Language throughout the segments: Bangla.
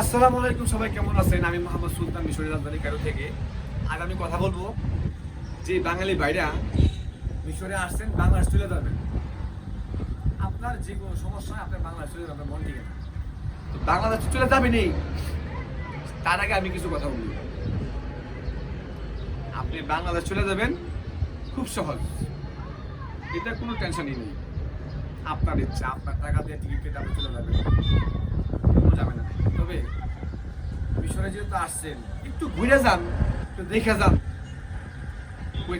আসসালামু আলাইকুম, সবাই কেমন আছেন? আমি মোহাম্মদ সুলতান মিশরি রাজধানী কারও থেকে। আজ আমি কথা বলব যে বাঙালি ভাইরা মিশরে আসছেন, বাংলাদেশ চলে যাবেন। আপনার যে কোনো সমস্যা আপনার বাংলাদেশ চলে যাবেন মন থেকে তো বাংলাদেশ চলে যাবেনই। তার আগে আমি কিছু কথা বলি আপনি বাংলাদেশ চলে যাবেন, খুব সহজ। এটা কোনো টেনশনই নেই। আপনার ইচ্ছা, আপনার টাকা দিয়ে টিকিট কেটে আপনি চলে যাবেন। ঝামেলা নেই। তবে মিশরে যেহেতু আসছেন, একটু ঘুরে যান, একটু দেখে যান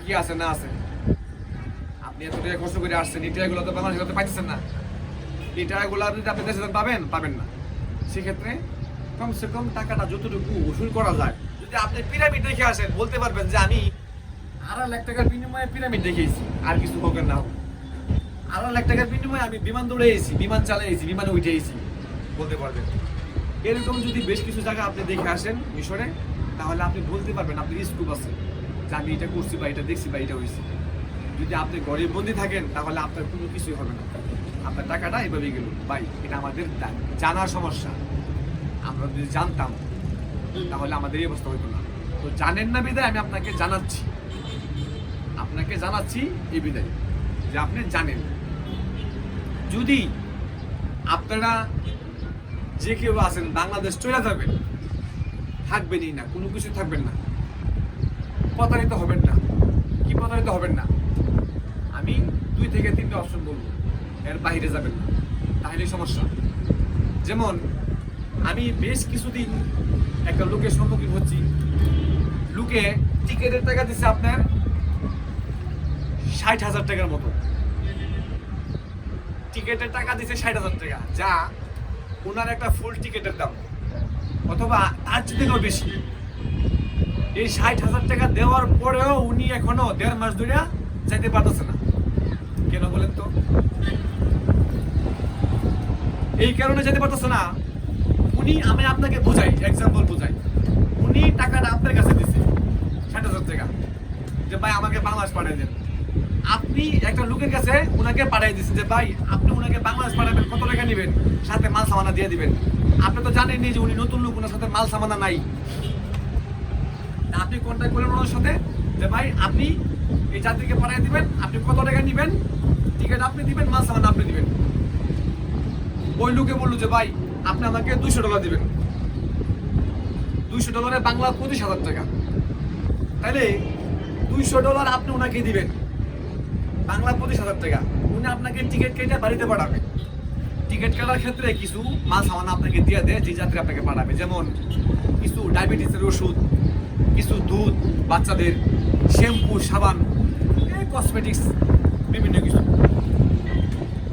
কি আছে না আছে। আপনি কষ্ট করে আসছেন, এই টাকাগুলো তো করতে না। এই টাকাগুলো আপনি আপনি দেশে পাবেন পাবেন না। সেক্ষেত্রে কমসে কম টাকাটা যতটুকু উসুল করা যায়। যদি আপনি পিরামিড দেখে আসেন, বলতে পারবেন যে আমি আড়াই লাখ টাকার বিনিময়ে পিরামিড দেখেছি আর কিছু হোক না হোক। আড়াই লাখ টাকার বিনিময়ে আমি বিমান দৌড়ে এসেছি, বিমান চালিয়েছি বিমানে উঠে এসেছি, বলতে পারবেন। এরকম যদি বেশ কিছু জায়গা আপনি দেখে আসেন মিশরে, তাহলে আপনি বলতে পারবেন আপনি স্কুপ আছে যে আমি এটা করছি বা এটা দেখছি বা এটা হয়েছি। যদি আপনি গরিব বন্দি থাকেন, তাহলে আপনার কোনো কিছুই হবে না। আপনার টাকাটা এভাবেই গেল। ভাই, এটা আমাদের জানার সমস্যা। আমরা যদি জানতাম, তাহলে আমাদের এই অবস্থা হইতো না। তো জানেন না বিদায়, আমি আপনাকে জানাচ্ছি। আপনাকে জানাচ্ছি এই বিদায়, যে আপনি জানেন। যদি আপনারা যে কেউ আছেন, বাংলাদেশ চলে যাবেন। থাকবেনই না, কোনো কিছু থাকবেন না। প্রতারিত হবেন না। কি প্রতারিত হবেন না? আমি দুই থেকে তিনটে অপশন বলব। এর বাইরে যাবেন না। তাহলে সমস্যা। যেমন, আমি বেশ কিছুদিন একটা লোকের সম্মুখীন হচ্ছি। লোকে টিকেটের টাকা দিচ্ছে আপনার ষাট হাজার টাকার মতো। টিকেটের টাকা দিচ্ছে ষাট হাজার টাকা, যা ওনার একটা ফুল টিকিটের দাম। অথবা তার থেকেও বেশি। এই ষাট হাজার টাকা দেওয়ার পরেও উনি এখনও দেড় মাস ধরে যাইতে পারতেছে না। কেন বলেন তো? এই কারণে যেতে পারতেছে না। উনি, আমি আপনাকে বুঝাই এক্সাম্পল বুঝাই। উনি টাকাটা আপনার কাছে দিছে, ষাট হাজার টাকা। যে ভাই, আমাকে বাংলাদেশ পাঠিয়ে দেন। আপনি একটা লোকের কাছে ওনাকে পাঠিয়ে দিচ্ছেন যে, ভাই, আপনি ওনাকে বাংলাদেশ পাঠাবেন, কত টাকা নেবেন? সাথে মাল সামানা দিয়ে দিবেন। আপনি তো জানেনই যে উনি নতুন লোক, ওনার সাথে মাল সামানা নাই। আপনি কন্ট্যাক্ট করলেন ওনার সাথে যে, ভাই, আপনি এই যাত্রীকে পাঠিয়ে দিবেন, আপনি কত টাকা নেবেন? টিকিট আপনি দিবেন, মাল সামানা আপনি দিবেন। ওই লোকে বলল যে, ভাই, আপনি আমাকে দুইশো ডলার দিবেন। দুইশো ডলারে বাংলা পঁচিশ হাজার টাকা। তাইলে দুইশো ডলার আপনি ওনাকে দিবেন। বাংলা পঁচিশ হাজার টাকা। উনি আপনাকে টিকিট কেটে বাড়িতে পাঠাবে। টিকিট কাটার ক্ষেত্রে কিছু মাল সামান আপনাকে দিয়ে দেয়, যে যাত্রী আপনাকে পাঠাবে। যেমন কিছু ডায়াবেটিসের ওষুধ, কিছু দুধ, বাচ্চাদের শ্যাম্পু, সাবান কসমেটিক্স বিভিন্ন কিছু।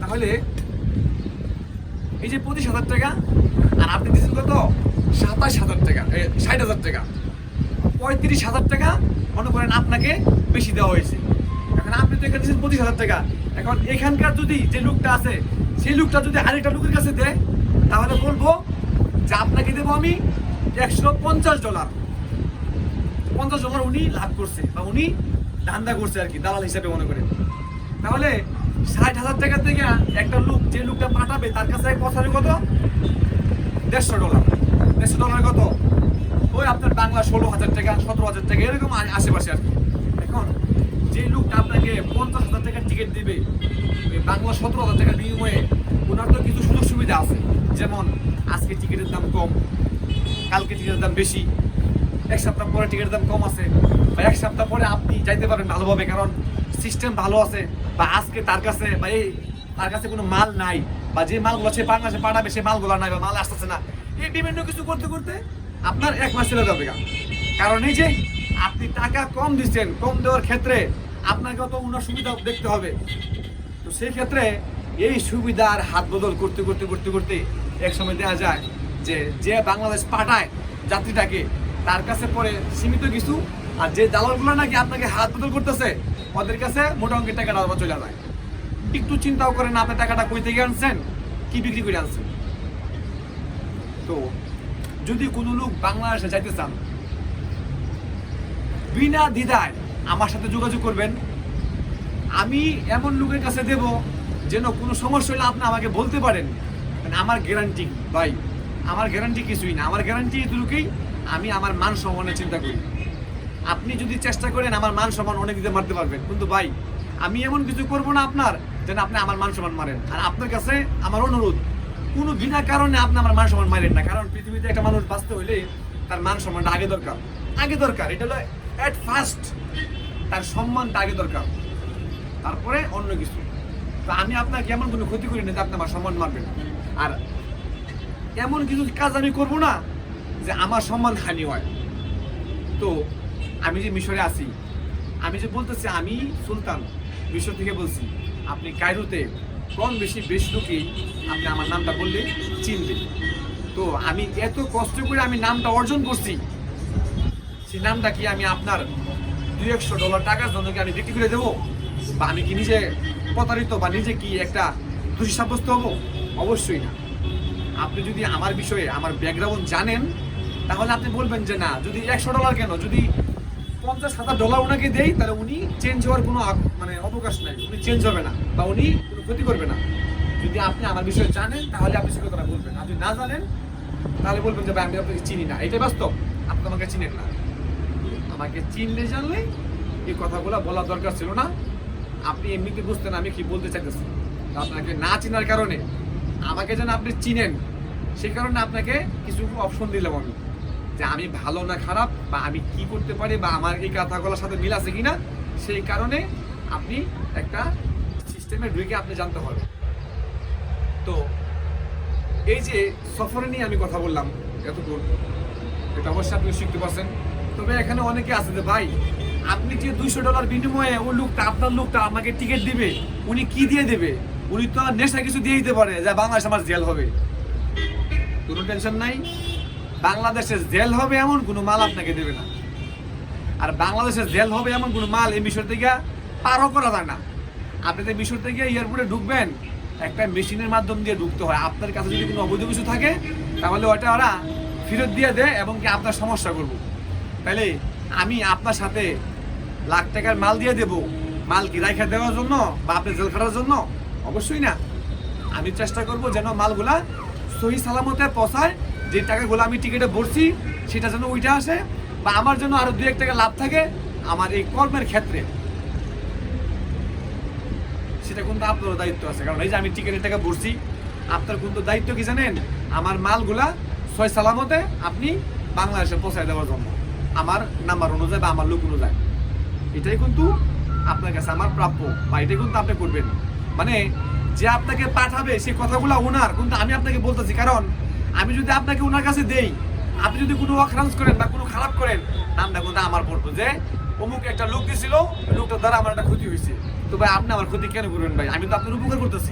তাহলে এই যে পঁচিশ হাজার টাকা, আর আপনি দিচ্ছেন কত? সাতাশ হাজার টাকা ষাট হাজার টাকা। পঁয়ত্রিশ হাজার টাকা, মনে করেন আপনাকে বেশি দেওয়া হয়েছে। এখন আপনি তো এখানে দিচ্ছেন পঁচিশ হাজার টাকা। এখন এখানকার যদি যে লোকটা আছে, সেই লোকটা যদি আরেকটা লোকের কাছে দেয়, তাহলে বলব যে আপনাকে দেবো আমি একশো পঞ্চাশ ডলার। পঞ্চাশ ডলার উনি লাভ করছে বা উনি ধান্দা করছে আর কি, দালাল হিসাবে মনে করেন। তাহলে ষাট হাজার টাকা থেকে একটা লোক যে লোকটা পাঠাবে, তার কাছে পৌঁছাবে কত? দেড়শো ডলার। দেড়শো ডলার কত? ওই আপনার বাংলা ষোলো হাজার টাকা, সতেরো হাজার টাকা, এরকম আশেপাশে আর কি। যে লোকটা আপনাকে পঞ্চাশ হাজার টাকার টিকিট দিবে বাংলা সতেরো হাজার টাকার বিনিময়ে ওনার তো কিছু সুযোগ সুবিধা আছে। যেমন, আজকে টিকিটের দাম কম, কালকে টিকিটের দাম বেশি, এক সপ্তাহ পরে টিকিটের দাম কম আছে, বা এক সপ্তাহ পরে আপনি যাইতে পারেন ভালোভাবে, কারণ সিস্টেম ভালো আছে, বা আজকে তার কাছে, বা এই তার কাছে কোনো মাল নাই, বা যে মালগুলো সে বাংলাদেশে পাঠাবে, সে মালগুলো নাই, বা মাল আসতেছে না। এই বিভিন্ন কিছু করতে করতে আপনার এক মাস চলে যাবে কারণ এই যে আপনি টাকা কম দিচ্ছেন, কম দেওয়ার ক্ষেত্রে আপনাকে তো অন্য সুবিধা দেখতে হবে। তো সেই ক্ষেত্রে এই সুবিধার হাত বদল করতে করতে করতে করতে এক সময় দেখা যায় যে যে বাংলাদেশ পাঠায় যাত্রীটাকে, তার কাছে পরে সীমিত কিছু, আর যে দালালগুলো নাকি আপনাকে হাত বদল করতেছে, ওদের কাছে মোটা অঙ্কের টাকাটা আবার চলে যায়। একটু চিন্তাও করেন আপনি টাকাটা কই থেকে আনছেন, কি বিক্রি করে আনছেন। তো যদি কোনো লোক বাংলাদেশে যাইতে চান, বিনা দ্বিধায় আমার সাথে যোগাযোগ করবেন। আমি এমন লোকের কাছে দেব যেন কোনো সমস্যা হলে আপনি আমাকে বলতে পারেন। মানে আমার গ্যারান্টি ভাই, আমার গ্যারান্টি কিছুই না। আমার গ্যারান্টি এটুকুই আমি আমার মান সম্মানের চিন্তা করি। আপনি যদি চেষ্টা করেন আমার মান সম্মান অনেক দিতে মারতে পারবেন। কিন্তু ভাই, আমি এমন কিছু করব না আপনার যেন আপনি আমার মান সম্মান মারেন। আর আপনার কাছে আমার অনুরোধ, কোনো বিনা কারণে আপনি আমার মান সম্মান মারেন না। কারণ পৃথিবীতে একটা মানুষ বাঁচতে হইলে তার মান সম্মানটা আগে দরকার। আগে দরকার। এটা হলো অ্যাট ফার্স্ট তার সম্মানটা আগে দরকার। তারপরে অন্য কিছু। তো আমি আপনাকে এমন কোনো ক্ষতি করি না যে আপনি আমার সম্মান মারবেন আর এমন কিছু কাজ আমি করব না যে আমার সম্মান হানি হয়। তো আমি যে মিশরে আছি, আমি যে বলতেছি আমি সুলতান, মিশর থেকে বলছি, আপনি কায়রোতে কম বেশি বেশ লোকেই আপনি আমার নামটা বললে চিনবে তো আমি এত কষ্ট করে আমি নামটা অর্জন করছি, সেই নামটা কি আমি আপনার দুই একশো ডলার টাকার জন্য কি আমি বিক্রি করে দেবো? বা আমি কি নিজে প্রতারিত বা নিজে কি একটা দোষী সাব্যস্ত হব? অবশ্যই না। আপনি যদি আমার বিষয়ে আমার ব্যাকগ্রাউন্ড জানেন, তাহলে আপনি বলবেন যে না, যদি একশো ডলার কেন? যদি পঞ্চাশ হাজার ডলার ওনাকে দেই, তাহলে উনি চেঞ্জ হওয়ার কোনো মানে অবকাশ নাই। উনি চেঞ্জ হবে না বা উনি কোনো ক্ষতি করবে না। যদি আপনি আমার বিষয়ে জানেন, তাহলে আপনি সে কথাটা বলবেন। যদি না জানেন, তাহলে বলবেন যে, ভাই, আমি আপনাকে চিনি না। এটাই বাস্তব। আপনি আমাকে চিনেন না। আমাকে চিনলে জানলে এই কথাগুলো বলার দরকার ছিল না। আপনি এমনিতে বুঝতেন আমি কি বলতে চাইতেছি। আপনাকে না চেনার কারণে আমাকে যেন আপনি চিনেন সেই কারণে আপনাকে কিছু অপশন দিলাম আমি। যে আমি ভালো না খারাপ বা আমি কি করতে পারি বা আমার এই কথাগুলোর সাথে মিল আছে কিনা, সেই কারণে আপনি একটা সিস্টেমে ঢুকে আপনি জানতে হবে। তো এই যে সফরে নিয়ে আমি কথা বললাম এতক্ষণ এটা অবশ্যই আপনি শিখতে পারছেন। তবে এখানে অনেকে আছে যে, ভাই, আপনি যে দুইশো ডলার বিনিময়ে ওই লোকটা, আপনার লোকটা আমাকে টিকিট দিবে, উনি কি দিয়ে দেবে? উনি তো আর নেশা কিছু দিয়ে দিতে পারে, যা বাংলাদেশ আমার জেল হবে। কোনো টেনশন নাই। বাংলাদেশে জেল হবে এমন, কোনো মাল আপনাকে দেবে না। আর বাংলাদেশে জেল হবে এমন কোনো মাল এই মিশর থেকে পারও করা যায় না। আপনি তো মিশর থেকে এয়ারপোর্টে ঢুকবেন, একটা মেশিনের মাধ্যম দিয়ে ঢুকতে হয়। আপনার কাছে যদি কোনো অবৈধ কিছু থাকে, তাহলে ওটা ওরা ফেরত দিয়ে দেয় এবং কি আপনার সমস্যা করব। তাহলে আমি আপনার সাথে লাখ টাকার মাল দিয়ে দেব। মাল কি রাখা দেওয়ার জন্য বা আপনি জেল খাটার জন্য? অবশ্যই না। আমি চেষ্টা করব যেন মালগুলা সহি সালামতে পৌঁছায়। যে টাকাগুলো আমি টিকিটে ভরছি, সেটা যেন ওইটা আসে বা আমার জন্য আরও দু এক টাকা লাভ থাকে আমার এই কর্মের ক্ষেত্রে। সেটা কিন্তু আপনারও দায়িত্ব আছে। কারণ এই যে আমি টিকিটের টাকা ভরছি, আপনার কিন্তু দায়িত্ব কি জানেন? আমার মালগুলা সয় সালামতে আপনি বাংলাদেশে পৌঁছায় দেওয়ার জন্য। আমার নাম্বার অনুযায়ী বা আমার লোক অনুযায়ী। এটাই কিন্তু আপনার কাছে আমার প্রাপ্য বা এটাই কিন্তু আপনি করবেন। মানে যে আপনাকে পাঠাবে সেই কথাগুলো ওনার, কিন্তু আমি আপনাকে বলতেছি, কারণ আমি যদি আপনাকে ওনার কাছে দেই, আপনি যদি কোনো অখরাঞ্জ করেন বা কোনো খারাপ করেন নামটা কিন্তু আমার পড়ব যে, অমুক একটা লোক দিয়েছিল লোকটার দ্বারা আমার একটা ক্ষতি হয়েছে। তো ভাই, আপনি আমার ক্ষতি কেন করবেন ভাই? আমি তো আপনার উপকার করতেছি।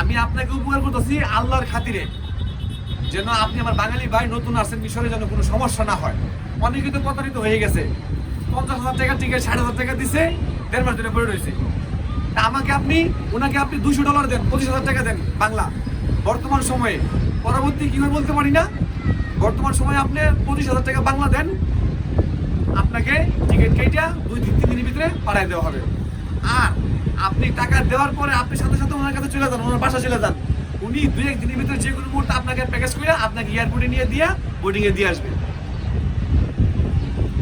আমি আপনাকে উপকার করতেছি আল্লাহর খাতিরে। যেন আপনি আমার বাঙালি ভাই নতুন আসছেন মিশরে যেন কোনো সমস্যা না হয়। অনেকে তো প্রতারিত হয়ে গেছে। পঞ্চাশ হাজার টাকা টিকিট ষাট হাজার টাকা দিছে, দেড় মাস ধরে পড়ে রয়েছে। তা আমাকে আপনি, ওনাকে আপনি দুশো ডলার দেন, পঁচিশ হাজার টাকা দেন বাংলা। বর্তমান সময়ে, পরবর্তী কি হয় বলতে পারি না? বর্তমান সময়ে আপনি পঁচিশ হাজার টাকা বাংলা দেন, আপনাকে টিকিট কেটে দুই তিন তিন দিনের ভিতরে পাঠিয়ে দেওয়া হবে। আর আপনি টাকা দেওয়ার পরে আপনি সাথে সাথে ওনার কাছে চলে যান, ওনার বাসা চলে যান। উনি দুই এক দিনের ভিতরে যে কোনো মুহূর্তে আপনাকে প্যাকেজ করে আপনাকে এয়ারপোর্টে নিয়ে দিয়ে বোর্ডিংয়ে দিয়ে আসবে।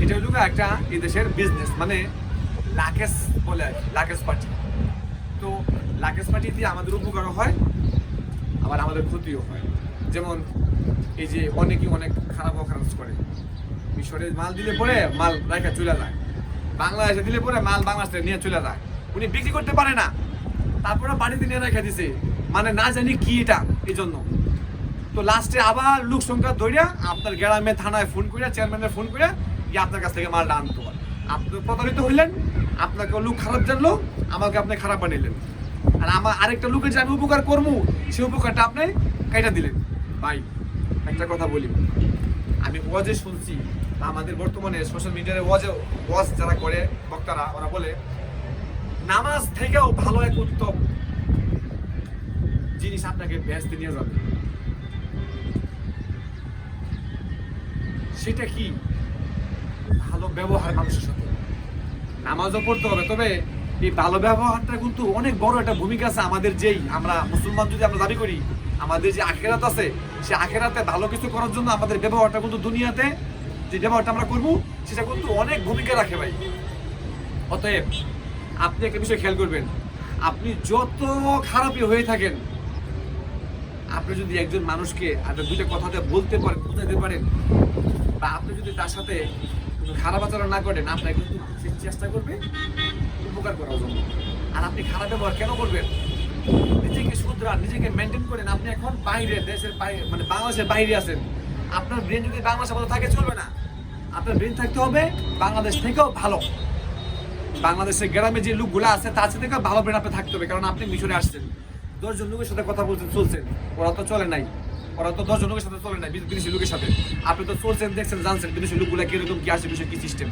এটা হলো একটা এই বিজনেস মানে লাকেশ বলে আর কি, লাকেশ পার্টি তো লাকেশ পার্টি দিয়ে আমাদের উপকারও হয় আবার আমাদের ক্ষতিও হয়। যেমন এই যে অনেকে অনেক খারাপ অকারেন্স করে। মিশরে মাল দিলে পরে মাল রাখা চলে যায়। বাংলাদেশে দিলে পরে মাল বাংলাদেশে নিয়ে চলে যায়। উনি বিক্রি করতে পারে না। তারপরে বাড়িতে নিয়ে রেখে দিছে। মানে না জানি কি এটা এই জন্য তো লাস্টে আবার লোক সংখ্যা ধরিয়া আপনার গ্রামে, থানায় ফোন করে চেয়ারম্যানের ফোন করে গিয়ে আপনার কাছ থেকে মালটা আনতে আপনি প্রতারিত হইলেন, আপনাকে লোক খারাপ জানলো, আমাকে আপনি খারাপ বানাইলেন। আর আমার আরেকটা লোকের যে আমি উপকার করব, সেই উপকারটা আপনি কেটে দিলেন। ভাই, একটা কথা বলি। আমি ওয়াজে শুনছি আমাদের বর্তমানে সোশ্যাল মিডিয়ায় ওয়াজে, ওয়াজ যারা করে, বক্তারা, ওরা বলে, নামাজ থেকেও ভালো এক উত্তম। জিনিস আপনাকে ব্যস্ত নিয়ে যাবে। সেটা কি? ভালো ব্যবহার মানুষের সাথে। নামাজও পড়তে হবে, তবে এই ভালো ব্যবহারটা কিন্তু অনেক বড় একটা ভূমিকা আছে আমাদের যেই আমরা মুসলমান যদি আমরা দাবি করি, আমাদের যে আখেরাত আছে, সে আখেরাতে ভালো কিছু করার জন্য আমাদের ব্যবহারটা কিন্তু দুনিয়াতে যে ব্যবহারটা আমরা করব, সেটা কিন্তু অনেক ভূমিকা রাখে ভাই। অতএব আপনি একটা বিষয় খেয়াল করবেন, আপনি যত খারাপই হয়ে থাকেন আপনি যদি একজন মানুষকে আপনার দুইটা কথাতে বলতে পারেন, বোঝাতে পারেন, বা আপনি যদি তার সাথে খারাপ আচরণ না করেন, আপনাকে কিন্তু সে চেষ্টা করবে উপকার করার জন্য। আর আপনি খারাপ ব্যবহার কেন করবেন? নিজেকে শুধরান, নিজেকে মেনটেন করেন। আপনি এখন বাইরে দেশের বাইরে মানে বাংলাদেশের বাইরে আছেন। আপনার ব্রেন যদি বাংলাদেশের মতো থাকে, চলবে না। আপনার ব্রেন থাকতে হবে বাংলাদেশ থেকেও ভালো। বাংলাদেশের গ্রামে যে লোকগুলো আছে, তার সাথে ভালো ব্রেন আপনি থাকতে হবে, কারণ আপনি মিশরে আসছেন। দশজন লোকের সাথে কথা বলছেন, চলছেন। ওরা তো চলে নাই। ওরা তো দশজন লোকের সাথে চলে নাই, বিদেশি- লোকের সাথে। আপনি তো চলছেন, দেখছেন, জানছেন বিদেশি লোকগুলো কীরকম, কি আসে বিষয়, কি সিস্টেম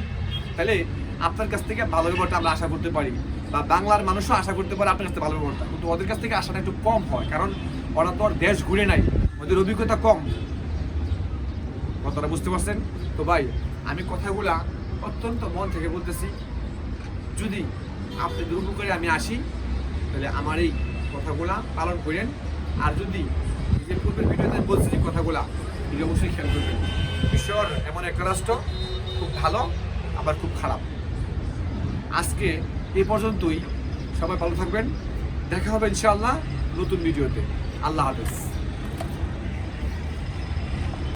তাহলে আপনার কাছ থেকে ভালো ব্যাপারটা আমরা আশা করতে পারি, বা বাংলার মানুষও আশা করতে পারে আপনার কাছ থেকে ভালো ব্যাপারটা কিন্তু ওদের কাছ থেকে আশাটা একটু কম হয়, কারণ ওরা তো আর দেশ ঘুরে নাই, ওদের অভিজ্ঞতা কম। কথাটা বুঝতে পারছেন? তো ভাই, আমি কথাগুলা অত্যন্ত মন থেকে বলতেছি, যদি আপনি দুর্ভোগ আমি আসি, তাহলে আমার এই কথাগুলা পালন করেন। আর যদি নিজের পূর্বের ভিডিওতে বলছি যে কথাগুলা এগুলো অবশ্যই খেয়াল করবেন। ঈশ্বর এমন একটা রাষ্ট্র, খুব ভালো, আবার খুব খারাপ। আজকে এ পর্যন্তই। সবাই ভালো থাকবেন। দেখা হবে ইনশাআল্লাহ নতুন ভিডিওতে। আল্লাহ হাফেজ।